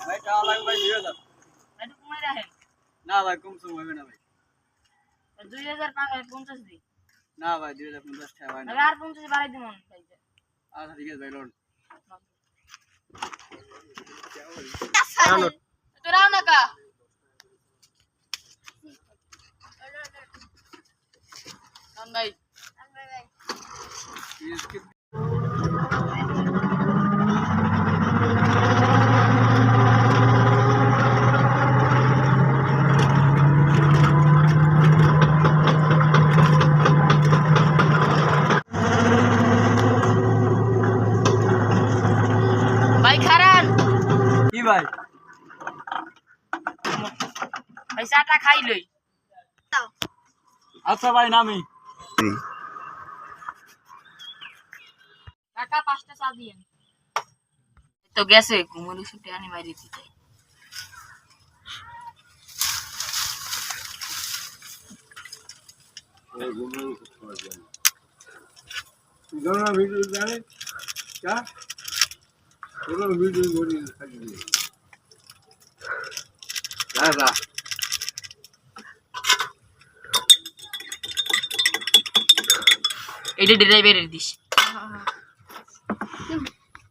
ভাই যাওয়া লাগবে ভাই দুই হাজার না ভাই কম সম হবে না ভাই দুই হাজার পঞ্চাশ দিই না ভাই দুই হাজার পঞ্চাশ টাকা ভাই আর পঞ্চাশ বাড়াই দিব আচ্ছা ঠিক আছে ভাই লোন তোরাও না কা ভাই ভাই ভাই চাটা খাই লই আচ্ছা ভাই নামি কাকা পাঁচটা চা দিয়েন তো গেছে কুমুর ছুটে আনি মারি দিতে ভিডিও জানে ভিডিও করি Ver ver. Eli dire verir diş. Aha.